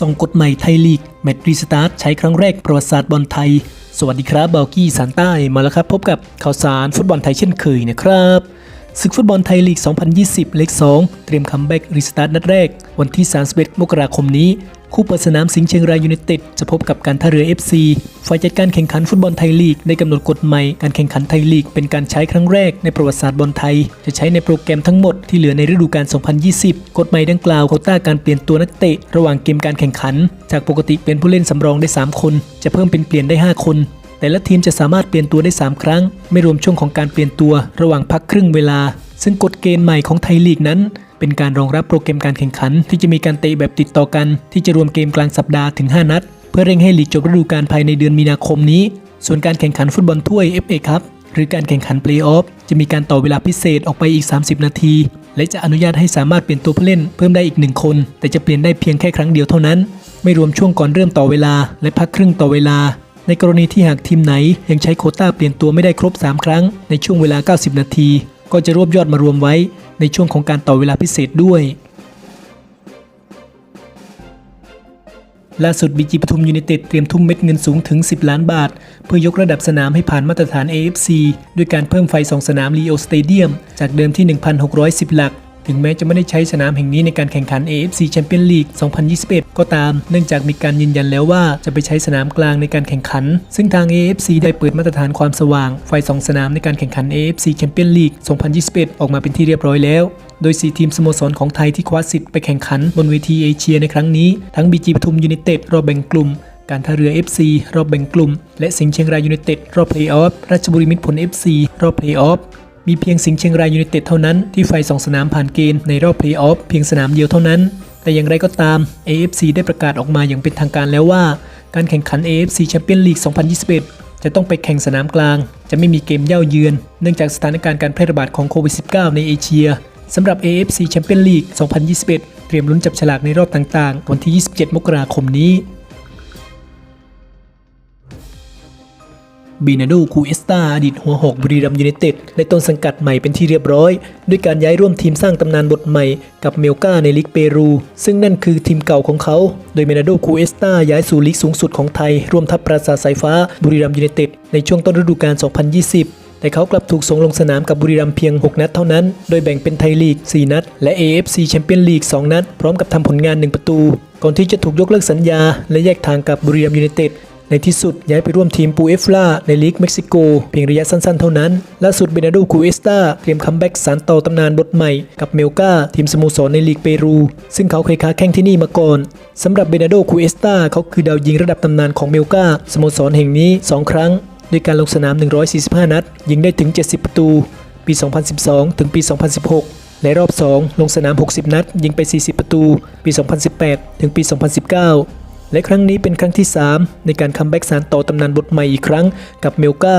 ส่งกฎใหม่ไทยลีกแมตช์รีสตาร์ทใช้ครั้งแรกประวัติศาสตร์บอลไทย สวัสดีครับเบลกี้สานใต้มาแล้วครับ พบกับข่าวสารฟุตบอลไทยเช่นเคยนะครับศึกฟุตบอลไทยลีก 2020 เลข2เตรียมคัมแบ็กรีสตาร์ทนัดแรก วันที่ 31 มกราคมนี้ คู่เปิดสนามสิงห์เชียงรายยูไนเต็ดจะพบกับการท่าเรือ FC ฝ่ายจัดการแข่งขันฟุตบอลไทยลีกได้กำหนดกฎใหม่ การแข่งขันไทยลีกเป็นการใช้ครั้งแรกในประวัติศาสตร์บอลไทย จะใช้ในโปรแกรมทั้งหมดที่เหลือในฤดูกาล 2020 กฎใหม่ดังกล่าวโคต้าการเปลี่ยนตัวนักเตะระหว่างเกมการแข่งขัน จากปกติเป็นผู้เล่นสำรองได้ 3 คน จะเพิ่มเป็นเปลี่ยนได้ 5 คนแต่ละทีมจะสามารถเปลี่ยนตัวได้ 3 ครั้ง ไม่รวมช่วงของการเปลี่ยนตัว ระหว่างพักครึ่งเวลา ซึ่งกฎเกณฑ์ใหม่ของไทยลีกนั้น เป็นการรองรับโปรแกรมการแข่งขัน ที่จะมีการเตะแบบติดต่อกัน ที่จะรวมเกมกลางสัปดาห์ถึง 5 นัด เพื่อเร่งให้ลีกจบฤดูกาลภายในเดือนมีนาคมนี้ ส่วนการแข่งขันฟุตบอลถ้วย FA ครับหรือการแข่งขันเพลย์ออฟจะมีการต่อเวลาพิเศษออกไปอีก 30 นาที และจะอนุญาตให้สามารถเปลี่ยนตัวผู้เล่นเพิ่มได้อีกหนึ่งคน แต่จะเปลี่ยนได้เพียงแค่ครั้งเดียวเท่านั้น ไม่รวมช่วงก่อนเริ่มต่อเวลา และพักครึ่งต่อเวลา ในกรณีที่หากทีมไหนยังใช้โคต้าเปลี่ยนตัวไม่ได้ครบ 3 ครั้งในช่วงเวลา 90 นาที ก็จะรวบยอดมารวมไว้ในช่วงของการต่อเวลาพิเศษด้วยล่าสุดบีจีปทุมยูเนเต็ดเตรียมทุ่มเม็ดเงินสูงถึง 10 ล้านบาท เพื่อยกระดับสนามให้ผ่านมาตรฐาน AFC ด้วยการเพิ่มไฟสองสนามลีโอสเตเดียม จากเดิมที่ 1,610 หลัก ถึงแม้จะไม่ได้ใช้สนามแห่งนี้ในการแข่งขัน AFC Champions League 2021 ก็ตาม เนื่องจากมีการยืนยันแล้วว่าจะไปใช้สนามกลางในการแข่งขัน ซึ่งทาง AFC ได้เปิดมาตรฐานความสว่าง ไฟ 2 สนามในการแข่งขัน AFC Champions League 2021 ออกมาเป็นที่เรียบร้อยแล้วโดย 4 ทีมสโมสรของไทยที่คว้าสิทธิ์ไปแข่งขันบนเวทีเอเชียในครั้งนี้ ทั้ง BG ปทุมยูไนเต็ดรอบแบ่งกลุ่ม การท่าเรือ FC รอบแบ่งกลุ่ม และสิงห์เชียงรายยูไนเต็ดรอบเพลย์ออฟ ราชบุรีมิตรผล FC รอบเพลย์ออฟ มีเพียงสิงห์เชียงรายยูไนเต็ดเท่านั้นที่ไฟสองสนามผ่านเกณฑ์ในรอบเพลย์ออฟเพียงสนามเดียวเท่านั้น แต่อย่างไรก็ตาม AFC ได้ประกาศออกมาอย่างเป็นทางการแล้วว่า การแข่งขัน AFC Champions League 2021 จะต้องไปแข่งสนามกลาง จะไม่มีเกมเย่าเยือน เนื่องจากสถานการณ์การแพร่ระบาดของโควิด -19 ในเอเชียสำหรับ AFC Champions League 2021 เตรียมลุ้นจับฉลากในรอบต่างๆ วันที่ 27 มกราคมนี้ บีนาโดคูเอสตาอดีตหัวหอกบุรีรัมยูไนเต็ดได้ต้นสังกัดใหม่เป็นที่เรียบร้อย ด้วยการย้ายร่วมทีมสร้างตำนานบทใหม่กับเมลกาในลีกเปรู ซึ่งนั่นคือทีมเก่าของเขา โดยเมนาโดคูเอสตาย้ายสู่ลีกสูงสุดของไทย ร่วมทัพปราสาทสายฟ้าบุรีรัมยูไนเต็ดในช่วงต้นฤดูกาล 2020แต่เขากลับถูกส่งลงสนามกับบุรีรัมย์เพียง 6 นัดเท่านั้น โดยแบ่งเป็นไทยลีก 4 นัด และ AFC แชมเปี้ยนลีก 2 นัด พร้อมกับทำผลงาน 1 ประตู ก่อนที่จะถูกยกเลิกสัญญา และแยกทางกับบุรีรัมย์ยูไนเต็ด ในที่สุดย้ายไปร่วมทีมปูเอฟลาในลีกเม็กซิโก เพียงระยะสั้นๆเท่านั้น ล่าสุดเบนาโดคูเอสตาเตรียมคัมแบ็กสานต่อตำนานบทใหม่ กับเมลกาทีมสโมสรในลีกเปรู ซึ่งเขาเคยค้าแข่งที่นี่มาก่อนสำหรับเบนาโดคูเอสตาเขาคือดาวยิงระดับตำนานของเมลกาสโมสรแห่งนี้ 2 ครั้งด้วยการลงสนาม 145 นัด ยิงได้ถึง 70 ประตู ปี 2012 ถึงปี 2016 และรอบ 2 ลงสนาม 60 นัด ยิงไป 40 ประตู ปี 2018 ถึงปี 2019 และครั้งนี้เป็นครั้งที่ 3 ในการคัมแบ็กสารต่อตำนานบทใหม่อีกครั้งกับเมลกา